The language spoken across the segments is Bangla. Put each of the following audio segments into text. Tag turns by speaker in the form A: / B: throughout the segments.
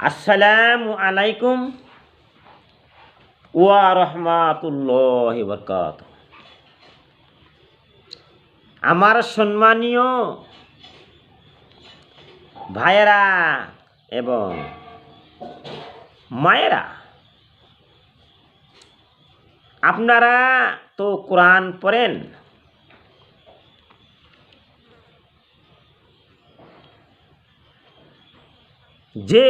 A: আসসালামু আলাইকুম ওয়া রহমাতুল্লাহ বরকাত আমার সম্মানীয় ভাইয়েরা এবং মায়েরা আপনারা তো কোরআন পড়েন যে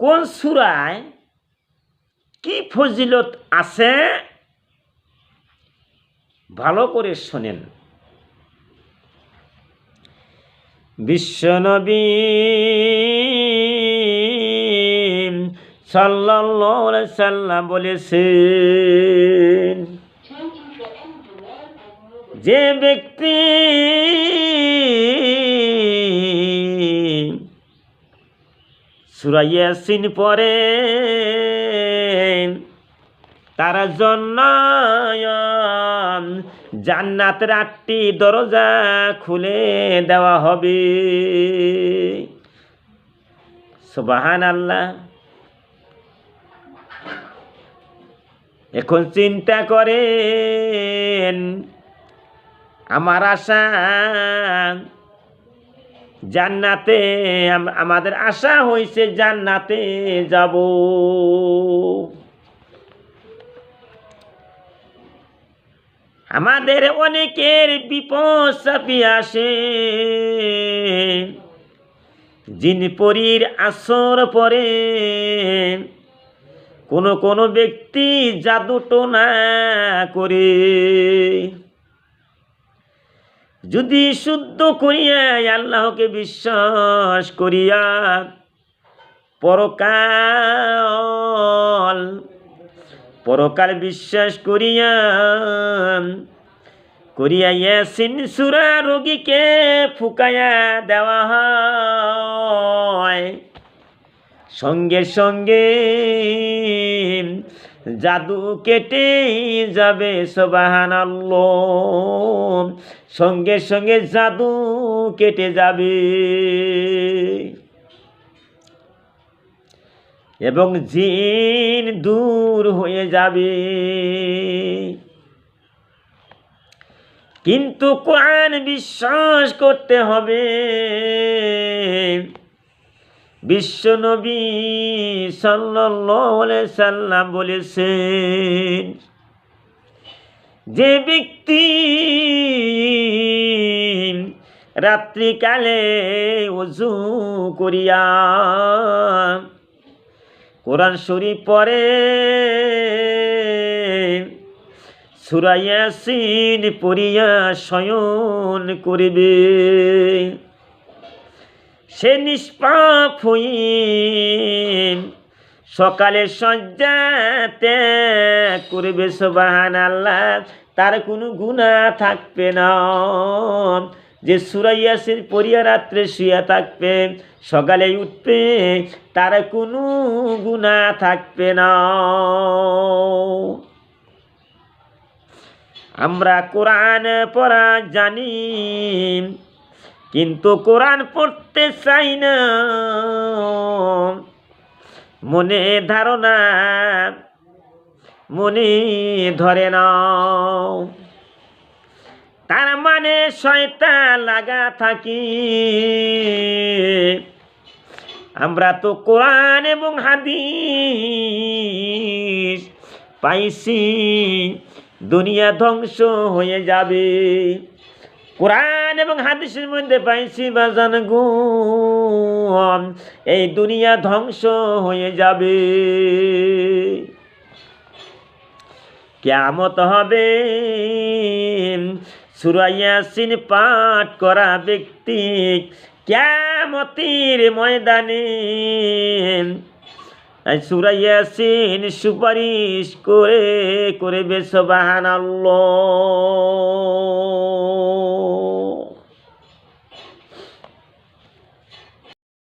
A: কোন সুরায় কি ফজিলত আছে? ভালো করে শোনেন। বিশ্বনবী আলাইহি সাল্লাম বলেছেন যে ব্যক্তি সুরাইয়াসিন পরে তার জন্য জান্নাতের আটটি দরজা খুলে দেওয়া হবে। সুবাহান আল্লাহ এখন চিন্তা করেন, আমার আশা জান্নাতে আমাদের আশা হয়েছে জান্নাতে যাব। আমাদের অনেকের বিপদ চাপি আসে। জিন পরীর আসর পরে কোনো কোনো ব্যক্তি জাদু টোনা করে। যদি শুদ্ধ করিয়া আল্লাহকে বিশ্বাস করিয়া পরকাল পরকাল বিশ্বাস করিয়া করিয়া ইয়াসিন সুরা রোগীকে ফুকাইয়া দেওয়া হয়। সঙ্গে সঙ্গে জাদু কেটে যাবে সবাহান সঙ্গে সঙ্গে জাদু কেটে যাবে। এবং জিন দূর হয়ে যাবে। কিন্তু কোরআন বিশ্বাস করতে হবে। বিশ্বনবী আলাইহি সাল্লাম বলেছেন, যে ব্যক্তি রাত্রিকালে উজু করিয়া কোরআন শরীফ পড়ে সুরাইয়াসিন পড়িয়া শয়ন করিবে। সে নিষ্পাপ হই সকালে ত্যাগ করবে সোবাহান আল্লাহ তার কোনো গুণা থাকবে না। যে সুরাইয়াসির পরিয়া রাত্রে শুয়ে থাকবে, সকালে উঠবে, তার কোনো গুণা থাকবে না। আমরা কোরআন পড়া জানি। কিন্তু কোরআন পড়তে চাই না। মনে ধারণা, মনে ধরে নাও। তার মানে শয়তান লাগা থাকি। আমরা তো কোরআন এবং হাদিস পাইছি, দুনিয়া ধ্বংস হয়ে যাবে। কোরআন এবং হাদিসের মধ্যে পাইছি বাজান গো এই দুনিয়া ধ্বংস হয়ে যাবে। কেমত হবে সুরাইয়াসিন পাঠ করা ব্যক্তি কেমতির ময়দানে সুরাইয়াসিন সুপারিশ করে করে করবে সবাহান